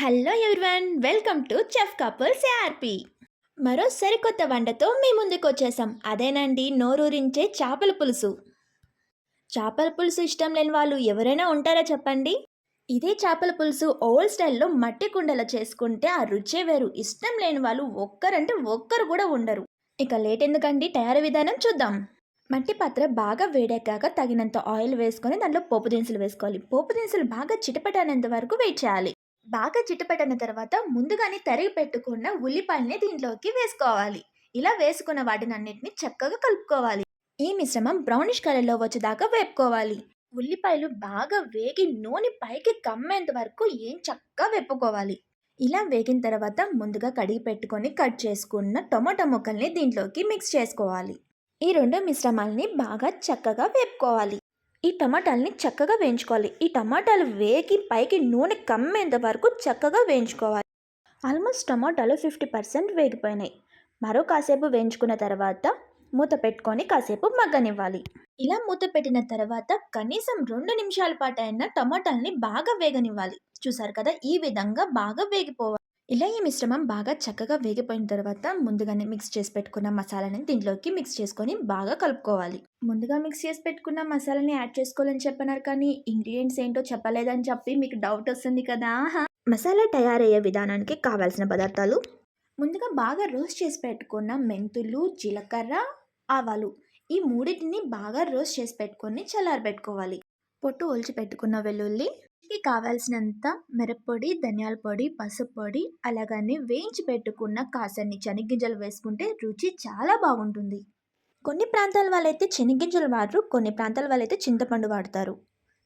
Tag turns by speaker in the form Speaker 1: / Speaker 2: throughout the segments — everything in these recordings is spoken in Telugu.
Speaker 1: Hello everyone welcome to chef couples ARP మరో సరికొత్త వంటతో మీ ముందుకు వచ్చేసాం. అదేనండి నోరూరించే చేపల పులుసు. చేపల పులుసు ఇష్టం లేని వాళ్ళు ఎవరైనా ఉంటారా చెప్పండి? ఇదే చేపల పులుసు ఓల్డ్ స్టైల్లో మట్టి కుండలో చేసుకుంటే ఆ రుచే వేరు. ఇష్టం లేని వాళ్ళు ఒక్కరంటే ఒక్కరు కూడా ఉండరు. ఇక లేట్ ఎందుకండి? తయారీ విధానం చూద్దాం. మట్టి పాత్ర బాగా వేడెక్కాక తగినంత ఆయిల్ వేసుకొని దాంట్లో పోపు దినుసులు వేసుకోవాలి. పోపు దినుసులు బాగా చిటపటనేంత వరకు వెయిట్ చేయాలి. బాగా చిటపటన తర్వాత ముందుగానే తరిగి పెట్టుకున్న ఉల్లిపాయల్ని దీంట్లోకి వేసుకోవాలి. ఇలా వేసుకున్న వాటిని అన్నిటిని చక్కగా కలుపుకోవాలి. ఈ మిశ్రమం బ్రౌనిష్ కలర్లో వచ్చేదాకా వేపుకోవాలి. ఉల్లిపాయలు బాగా వేగి నూనె పైకి కమ్మేంత వరకు ఏం చక్కగా వేపుకోవాలి. ఇలా వేగిన తర్వాత ముందుగా కడిగి పెట్టుకొని కట్ చేసుకున్న టొమాటో ముక్కల్ని దీంట్లోకి మిక్స్ చేసుకోవాలి. ఈ రెండు మిశ్రమాల్ని బాగా చక్కగా వేపుకోవాలి. ఈ టమాటాలని చక్కగా వేయించుకోవాలి. ఈ టమాటాలు వేగి పైకి నూనె కమ్మేంత వరకు చక్కగా వేయించుకోవాలి. ఆల్మోస్ట్ టమాటాలు ఫిఫ్టీ పర్సెంట్ వేగిపోయినాయి. మరో కాసేపు వేయించుకున్న తర్వాత మూత పెట్టుకొని కాసేపు మగ్గనివ్వాలి. ఇలా మూత పెట్టిన తర్వాత కనీసం రెండు నిమిషాల పాటు అయినా టమాటాలని బాగా వేగనివ్వాలి. చూసారు కదా? ఈ విధంగా బాగా వేగిపోవాలి. ఇలా ఈ మిశ్రమం బాగా చక్కగా వేగిపోయిన తర్వాత ముందుగానే మిక్స్ చేసి పెట్టుకున్న మసాలాని దీంట్లోకి మిక్స్ చేసుకొని బాగా కలుపుకోవాలి. ముందుగా మిక్స్ చేసి పెట్టుకున్న మసాలాని యాడ్ చేసుకోవాలని చెప్పినారు కానీ ఇంగ్రీడియంట్స్ ఏంటో చెప్పలేదని చెప్పి మీకు డౌట్ వస్తుంది కదా? ఆహా. మసాలా తయారయ్యే విధానానికి కావాల్సిన పదార్థాలు? ముందుగా బాగా రోస్ట్ చేసి పెట్టుకున్న మెంతులు జీలకర్ర ఆవాలు ఈ మూడింటిని బాగా రోస్ట్ చేసి పెట్టుకొని చల్లారబెట్టుకోవాలి. పొట్టు ఒలిచి పెట్టుకున్న వెల్లుల్లి కి కావాల్సినంత మిరప్పొడి ధనియాల పొడి పసుపు పొడి అలాగని వేయించి పెట్టుకున్న కాసన్ని చెనిగ్గింజలు వేసుకుంటే రుచి చాలా బాగుంటుంది. కొన్ని ప్రాంతాల వాళ్ళైతే చెనిగ్గింజలు వాడరు కొన్ని ప్రాంతాల వాళ్ళైతే చింతపండు వాడతారు.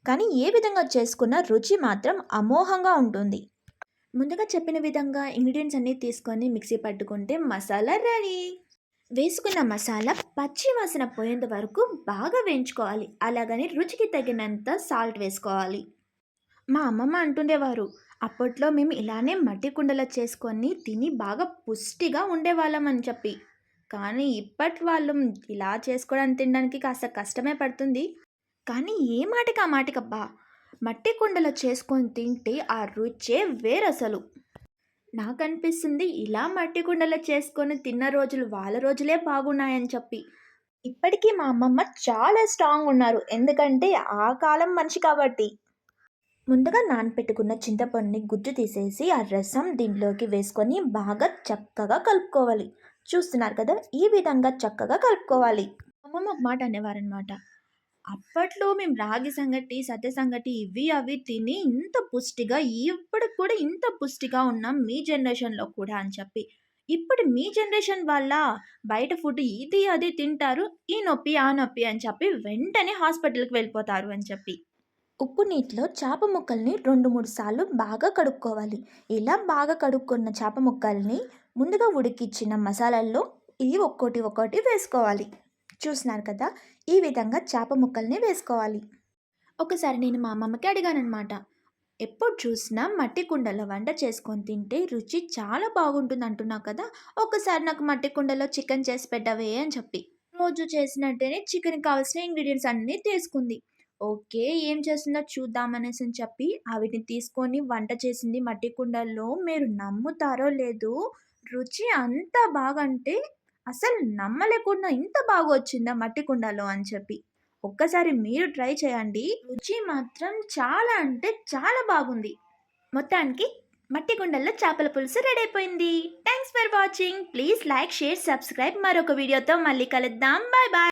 Speaker 1: కానీ ఏ విధంగా చేసుకున్న రుచి మాత్రం అమోఘంగా ఉంటుంది. ముందుగా చెప్పిన విధంగా ఇంగ్రీడియంట్స్ అన్నీ తీసుకొని మిక్సీ పట్టుకుంటే మసాలా రెడీ. వేసుకున్న మసాలా పచ్చి వాసన పోయేంత వరకు బాగా వేయించుకోవాలి. అలాగని రుచికి తగినంత సాల్ట్ వేసుకోవాలి. మా అమ్మమ్మ అంటుండేవారు అప్పట్లో మేము ఇలానే మట్టి కుండలో చేసుకొని తిని బాగా పుష్టిగా ఉండేవాళ్ళం అని చెప్పి. కానీ ఇప్పటి వాళ్ళు ఇలా చేసుకోవడానికి తినడానికి కాస్త కష్టమే పడుతుంది. కానీ ఏ మాటకి ఆ మాటకబ్బా మట్టి కుండలో చేసుకొని తింటే ఆ రుచే వేరసలు. నాకు అనిపిస్తుంది ఇలా మట్టి కుండలో చేసుకొని తిన్న రోజులు వాళ్ళ రోజులే బాగున్నాయని చెప్పి. ఇప్పటికీ మా అమ్మమ్మ చాలా స్ట్రాంగ్ ఉన్నారు. ఎందుకంటే ఆ కాలం మనిషి కాబట్టి. ముందుగా నానపెట్టుకున్న చింతపండుని గుజ్జు తీసేసి ఆ రసం దీంట్లోకి వేసుకొని బాగా చక్కగా కలుపుకోవాలి. చూస్తున్నారు కదా? ఈ విధంగా చక్కగా కలుపుకోవాలి. అమ్మమ్మ ఒక మాట అనేవారనమాట అప్పట్లో మేము రాగి సంగటి సత్య సంగటి ఇవి అవి తిని ఇంత పుష్టిగా ఇప్పటికి కూడా ఇంత పుష్టిగా ఉన్నాం మీ జనరేషన్లో కూడా అని చెప్పి. ఇప్పుడు మీ జనరేషన్ వల్ల బయట ఫుడ్ ఇది అది తింటారు ఈ నొప్పి ఆ నొప్పి అని చెప్పి వెంటనే హాస్పిటల్కి వెళ్ళిపోతారు అని చెప్పి. ఉప్పు నీటిలో చేప ముక్కల్ని రెండు మూడు సార్లు బాగా కడుక్కోవాలి. ఇలా బాగా కడుక్కున్న చేప ముక్కల్ని ముందుగా ఉడికిచ్చిన మసాలాల్లో ఇవి ఒక్కోటి ఒక్కోటి వేసుకోవాలి. చూస్తున్నారు కదా ఈ విధంగా చేప ముక్కల్ని వేసుకోవాలి. ఒకసారి నేను మా అమ్మమ్మకి అడిగానమాట ఎప్పుడు చూసినా మట్టి కుండలో వంట చేసుకొని తింటే రుచి చాలా బాగుంటుంది అంటున్నావు కదా ఒకసారి నాకు మట్టి కుండలో చికెన్ చేసి పెట్టవే అని చెప్పి. రోజు చేసినట్టేనే చికెన్ కావాల్సిన ఇంగ్రీడియంట్స్ అన్నీ తీసుకుంది. ఓకే ఏం చేస్తుందో చూద్దామనేసి అని చెప్పి ఆవిటిని తీసుకొని వంట చేసింది మట్టి కుండల్లో మీరు నమ్ముతారో లేదో రుచి అంత బాగంటే అసలు నమ్మలేకుండా ఇంత బాగా వచ్చిందా మట్టి కుండలో అని చెప్పి. ఒక్కసారి మీరు ట్రై చేయండి. రుచి మాత్రం చాలా అంటే చాలా బాగుంది. మొత్తానికి మట్టి కుండల్లో చేపల పులుసు రెడీ అయిపోయింది. Thanks for watching. Please like share subscribe. మరొక వీడియోతో మళ్ళీ కలుద్దాం. Bye bye